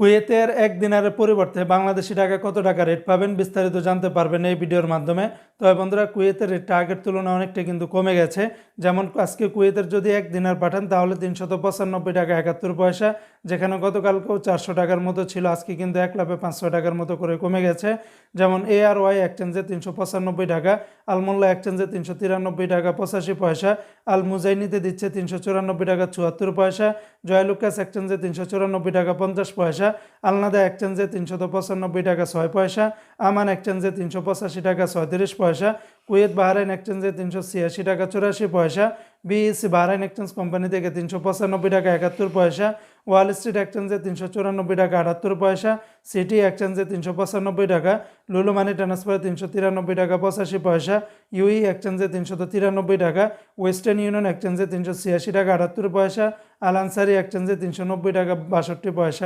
কুয়েতের এক পরিবর্তে বাংলাদেশি টাকা কত টাকা রেট পাবেন বিস্তারিত জানতে পারবেন এই ভিডিওর মাধ্যমে। তবে বন্ধুরা কুয়েতের আগের তুলনায় অনেকটা কিন্তু কমে গেছে। যেমন আজকে কুয়েতের যদি এক দিনার পাঠান, তাহলে তিনশত পঁচানব্বই টাকা একাত্তর পয়সা, যেখানে গতকালকেও চারশো টাকার মতো ছিল, আজকে কিন্তু এক লাভে পাঁচশো টাকার মতো করে কমে গেছে। যেমন এ আর ওয়াই এক্সচেঞ্জে তিনশো পঁচানব্বই টাকা, আলমোল্লা এক্সচেঞ্জে তিনশো তিরানব্বই টাকা পঁচাশি পয়সা আল মুজাইনিতে দিচ্ছে তিনশো চুরানব্বই টাকা চুয়াত্তর পয়সা, জয়লুকাস এক্সচেঞ্জে তিনশো চুরানব্বই টাকা পঞ্চাশ পয়সা আলনাদা এক্সচেঞ্জে তিনশত পঁচানব্বই টাকা ছয় পয়সা, আমান এক্সচেঞ্জে তিনশো পঁচাশি টাকা ছয়ত্রিশ পয়সা, কুয়েত বাহরাইন এক্সচেঞ্জে তিনশো ছিয়াশি টাকা চুরাশি পয়সা, বিএসসি বাহরাইন এক্সচেঞ্জ কোম্পানি থেকে তিনশো পঁচানব্বই টাকা একাত্তর পয়সা, ওয়াল স্ট্রিট এক্সচেঞ্জে তিনশো চুরানব্বই টাকা আটাত্তর পয়সা, সিটি এক্সচেঞ্জে তিনশো পঁচানব্বই টাকা, লুলু মানি ট্রান্সফারে তিনশো তিরানব্বই টাকা পঁচাশি পয়সা, ইউই এক্সচেঞ্জে তিনশত তিরানব্বই টাকা, ওয়েস্টার্ন ইউনিয়ন এক্সচেঞ্জে তিনশো ছিয়াশি টাকা আটাত্তর পয়সা, আল আনসারি এক্সচেঞ্জে তিনশো নব্বই টাকা বাষট্টি পয়সা।